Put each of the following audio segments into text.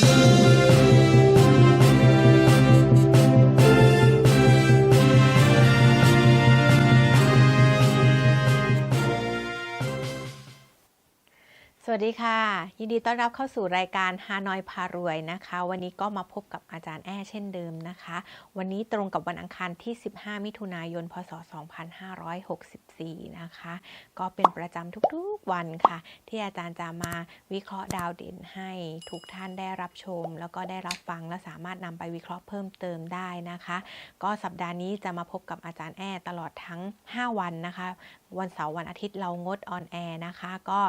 ส วัสดีค่ะ ยินดีต้อนรับเข้าสู่รายการฮานอยพารวยนะคะ วันนี้ก็มาพบกับอาจารย์แอ้เช่นเดิมนะคะ วันนี้ตรงกับวันอังคารที่ 15 มิถุนายน พศ 2564 นะคะ ก็เป็นประจำทุกๆวันค่ะ ที่อาจารย์จะมาวิเคราะห์ดาวเด่นให้ทุกท่านได้รับชม แล้วก็ได้รับฟังและสามารถนำไปวิเคราะห์เพิ่มเติมได้นะคะ ก็สัปดาห์นี้จะมาพบกับอาจารย์แอ้ตลอดทั้ง 5 วันนะคะ วันเสาร์วันอาทิตย์เรางดออนแอร์นะคะ ก็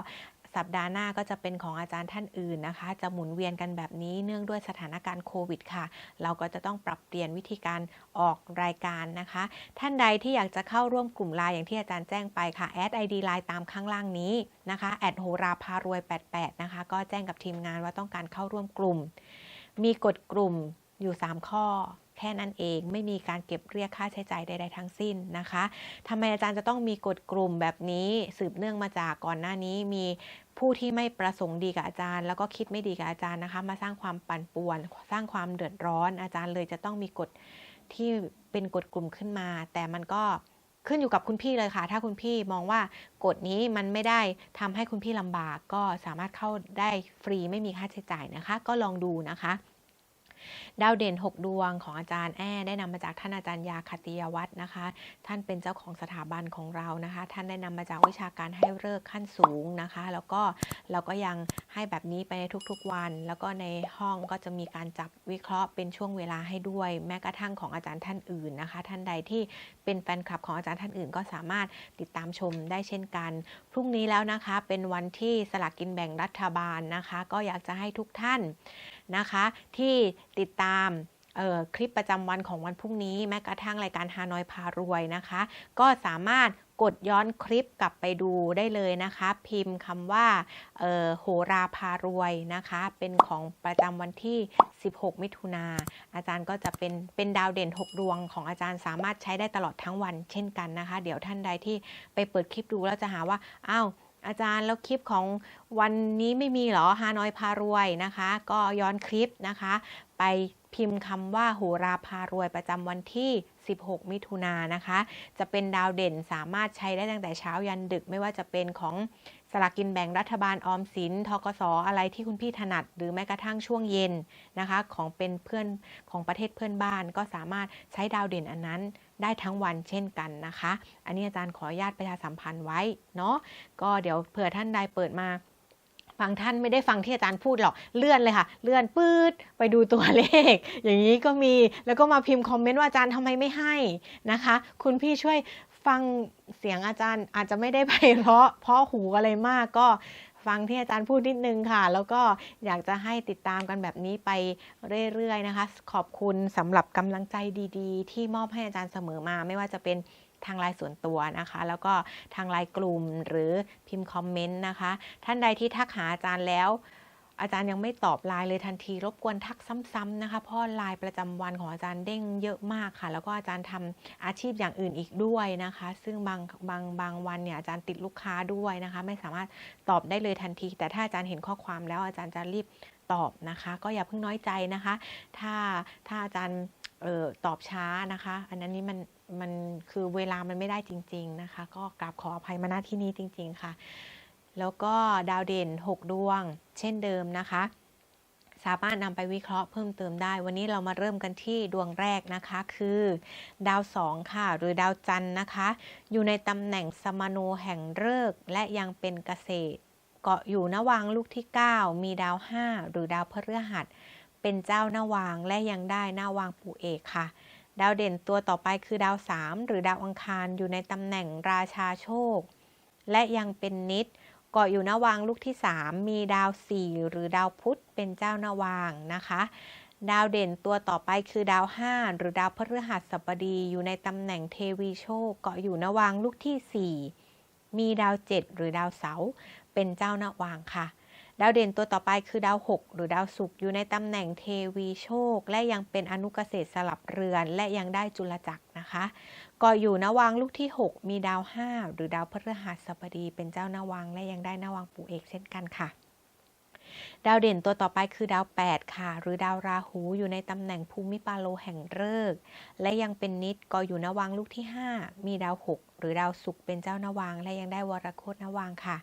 สัปดาห์หน้าก็จะเป็นของอาจารย์ท่านอื่นนะคะ จะหมุนเวียนกันแบบนี้เนื่องด้วยสถานการณ์โควิดค่ะ เราก็จะต้องปรับเปลี่ยนวิธีการออกรายการนะคะ ท่านใดที่อยากจะเข้าร่วมกลุ่มไลน์อย่างที่อาจารย์แจ้งไปค่ะแอดไอดีไลน์ตามข้างล่างนี้นะคะแอดโหราพารวย 88 นะคะ ก็แจ้งกับทีมงานว่าต้องการเข้าร่วมกลุ่ม มีกฎกลุ่มอยู่ 3 ข้อ แค่นั้นเองไม่มีการเก็บเรียกค่าใช้จ่ายใดๆทั้งสิ้นนะคะทำไมอาจารย์จะต้องมีกฎกลุ่มแบบนี้สืบเนื่องมาจากก่อนหน้านี้มีผู้ที่ไม่ประสงค์ดีกับอาจารย์ แล้วก็คิดไม่ดีกับอาจารย์นะคะ มาสร้างความปั่นป่วน สร้างความเดือดร้อน อาจารย์เลยจะต้องมีกฎที่เป็นกฎกลุ่มขึ้นมา แต่มันก็ขึ้นอยู่กับคุณพี่เลยค่ะ ถ้าคุณพี่มองว่ากฎนี้มันไม่ได้ทำให้คุณพี่ลำบาก ก็สามารถเข้าได้ฟรีไม่มีค่าใช้จ่ายนะคะ ก็ลองดูนะคะ ดาวเด่น 6 ดวงของอาจารย์แอ้ได้นำมาจากท่านอาจารย์ยาคติยวัฒน์นะคะ ท่านเป็นเจ้าของสถาบันของเรานะคะ ท่านได้นำมาจากวิชาการให้เลิกขั้นสูงนะคะ แล้วก็เราก็ยังให้แบบนี้ไปในทุกๆวัน แล้วก็ในห้องก็จะมีการจับวิเคราะห์เป็นช่วงเวลาให้ด้วย แม้กระทั่งของอาจารย์ท่านอื่นนะคะ ท่านใดที่เป็นแฟนคลับของอาจารย์ท่านอื่น ก็สามารถติดตามชมได้เช่นกัน พรุ่งนี้แล้วนะคะเป็นวันที่สลากกินแบ่งรัฐบาลนะคะ ก็อยากจะให้ทุกท่าน นะคะ ที่ติดตามออคลิปประจำวันของวันพรุ่งนี้ แม้กระทั่งรายการฮานอยพารวยนะคะ ก็สามารถกดย้อนคลิปกลับไปดูได้เลยนะคะ พิมพ์คำว่าออโหราพารวยนะคะ เป็นของประจำวันที่ 16 มิถุนาอาจารย์ก็จะเป็นเป็นดาวเด่น 6 ดวงของอาจารย์สามารถใช้ได้ตลอดทั้งวันเช่นกันนะคะ เดี๋ยวท่านใดที่ไปเปิดคลิปดูแล้วจะหาว่าอ้าว อาจารย์แล้วคลิปของวันนี้ไม่มีหรอฮานอยพารวยนะคะ ก็ย้อนคลิปนะคะ ไปพิมพ์คำว่าโหราพารวยประจำวันที่ 16 มิถุนายนนะคะ จะเป็นดาวเด่นสามารถใช้ได้ตั้งแต่เช้ายันดึกไม่ว่าจะเป็นของ สลากกินแบ่งรัฐบาลออมสินทกสอะไรที่คุณพี่ถนัด หรือแม้กระทั่งช่วงเย็นนะคะของเป็นเพื่อนของประเทศเพื่อนบ้าน ก็สามารถใช้ดาวเด่นอันนั้นได้ทั้งวันเช่นกันนะคะ อันนี้อาจารย์ขออนุญาตประชาสัมพันธ์ไว้เนาะก็เดี๋ยวเผื่อท่านใดเปิดมาบางท่านไม่ได้ฟังที่อาจารย์พูดหรอกเลื่อนเลยค่ะ เลื่อนปื๊ดไปดูตัวเลข อย่างนี้ก็มีแล้วก็มาพิมพ์คอมเมนต์ว่าอาจารย์ทำไมไม่ให้นะคะ คุณพี่ช่วย ฟังเสียงอาจารย์อาจจะไม่ได้ไปเราะเพราะหูอะไรมากก็ฟังที่อาจารย์พูดนิดนึงค่ะ แล้วก็อยากจะให้ติดตามกันแบบนี้ไปเรื่อยๆนะคะ ขอบคุณสำหรับกำลังใจดีๆ ที่มอบให้อาจารย์เสมอมา ไม่ว่าจะเป็นทางไลน์ส่วนตัวนะคะ แล้วก็ทางไลน์กลุ่มหรือพิมพ์คอมเมนต์นะคะ ท่านใดที่ทักหาอาจารย์แล้ว อาจารย์ยังไม่ตอบไลน์เลยทันที รบกวนทักซ้ำๆนะคะเพราะไลน์ประจำวันของอาจารย์เด้งเยอะมากค่ะ แล้วก็อาจารย์ทำอาชีพอย่างอื่นอีกด้วยนะคะ ซึ่งบางบางบางวันเนี่ยอาจารย์ติดลูกค้าด้วยนะคะ ไม่สามารถตอบได้เลยทันที แต่ถ้าอาจารย์เห็นข้อความแล้วอาจารย์จะรีบตอบนะคะ ก็อย่าเพิ่งน้อยใจนะคะ ถ้าถ้าอาจารย์เออตอบช้านะคะ อันนั้นนี่มันมันคือเวลามันไม่ได้จริง ๆนะคะ ก็กราบขออภัยมาณที่นี้จริง ๆ ค่ะ แล้วก็ดาวเด่น 6 ดวง เช่นเดิมนะคะ สามารถนำไปวิเคราะห์เพิ่มเติมได้ วันนี้เรามาเริ่มกันที่ดวงแรกนะคะ คือ ดาวสองค่ะ หรือดาวจันทร์นะคะ อยู่ในตำแหน่งสมโนแห่งฤกษ์และยังเป็นเกษตร เกาะอยู่นวางลูกที่ 9 มีดาว 5 หรือดาวพฤหัส เป็นเจ้านวางและยังได้นาวางปู่เอกค่ะดาวเด่นตัวต่อไปคือดาว 3 หรือดาวอังคารอยู่ในตำแหน่งราชาโชค และยังเป็นนิดาะอยู่นาวางลูกที่ 3 มีดาว 4 หรือดาวพุธเป็นเจ้านวางนะคะ ดาวเด่นตัวต่อไปคือดาว 5 หรือดาวพฤหัสบดีอยู่ในตำแหน่งเทวีโชคเกาะอยู่นาวางลูกที่ 4 มีดาว 7 หรือดาวเสาเป็นเจ้านวางค่ะ ดาวเด่นตัวต่อไปคือดาว 6 หรือดาวศุกร์อยู่ในตำแหน่งเทวีโชค และยังเป็นอนุเกษตรสลับเรือน และยังได้จุลจักร นะคะก็อยู่นวางลูกที่ 6 มีดาว 5 หรือดาวพฤหัสบดี เป็นเจ้านวางและยังได้นวางปู่เอกเช่นกันค่ะ ดาวเด่นตัวต่อไปคือดาว 8 ค่ะ หรือดาวราหูอยู่ในตำแหน่งภูมิปาโลแห่งฤกษ์และยังเป็นนิดก็อยู่นวางลูกที่ 5 มีดาว 6 หรือดาวศุกร์เป็นเจ้านวางและยังได้วรโคตนวางค่ะ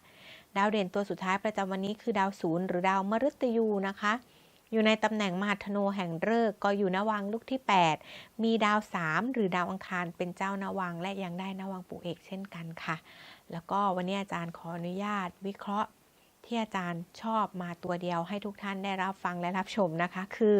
ดาวเด่นตัวสุดท้ายประจำวันนี้คือดาวศูนย์หรือดาวมฤตยูนะคะ อยู่ในตำแหน่งมหาธนูแห่งฤกษ์ก็อยู่นวังลูกที่ 8 มีดาว 3 หรือดาวอังคารเป็นเจ้านวังและยังได้นวังปู่เอกเช่นกันค่ะ แล้วก็วันนี้อาจารย์ขออนุญาตวิเคราะห์ที่อาจารย์ชอบมาตัวเดียวให้ทุกท่านได้รับฟังและรับชมนะคะ คือ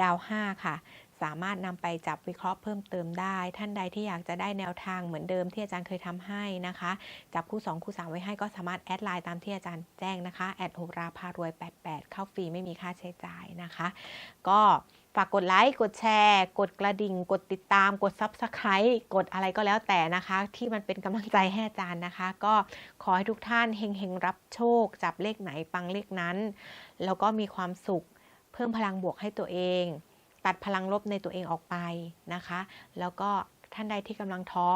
ดาว 5 ค่ะ สามารถนำไปจับวิเคราะห์เพิ่มเติมได้ ท่านใดที่อยากจะได้แนวทางเหมือนเดิมที่อาจารย์เคยทำให้นะคะ จับคู่ 2 คู่ 3 ไว้ให้ก็สามารถแอดไลน์ตามที่อาจารย์แจ้งนะคะแอดโหราพารวย 88 เข้าฟรีไม่มีค่าใช้จ่ายนะคะ ก็ฝากกดไลค์ กดแชร์ กดกระดิ่ง กดติดตาม กด Subscribe กดอะไรก็แล้วแต่นะคะ ที่มันเป็นกำลังใจให้อาจารย์นะคะ ก็ขอให้ทุกท่านเฮงๆ รับโชค จับเลขไหนปังเลขนั้น แล้วก็มีความสุขเพิ่มพลังบวกให้ตัวเอง ตัดพลังลบในตัวเองออกไปนะคะ แล้วก็ท่านใดที่กำลังท้อ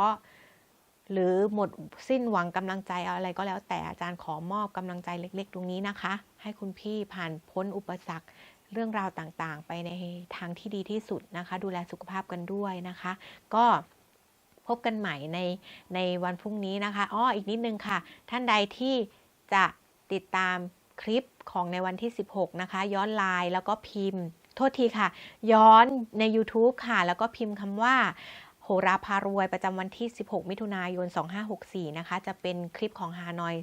หรือหมดสิ้นหวังกำลังใจอะไรก็แล้วแต่อาจารย์ขอมอบกำลังใจเล็ก ๆ ตรงนี้นะคะ ให้คุณพี่ผ่านพ้นอุปสรรคเรื่องราวต่างๆ ไปในทางที่ดีที่สุดนะคะ ดูแลสุขภาพกันด้วยนะคะ ก็พบกันใหม่ในในวันพรุ่งนี้นะคะอ้ออีกนิดนึงค่ะ ท่านใดที่จะติดตามคลิปของในวันที่ 16 นะคะ ย้อนไลน์แล้วก็พิมพ์ โทษทีค่ะ ย้อนใน YouTube ค่ะ แล้วก็พิมพ์คำว่าโหราพารวยประจำวันที่ 16 มิถุนายน 2564 นะคะ จะเป็นคลิปของฮานอย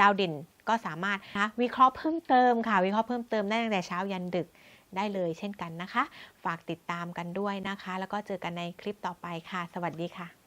ดาวเด่นก็สามารถนะวิเคราะห์เพิ่มเติมค่ะ วิเคราะห์เพิ่มเติมได้ตั้งแต่เช้ายันดึกได้เลยเช่นกันนะคะ ฝากติดตามกันด้วยนะคะ แล้วก็เจอกันในคลิปต่อไปค่ะ สวัสดีค่ะ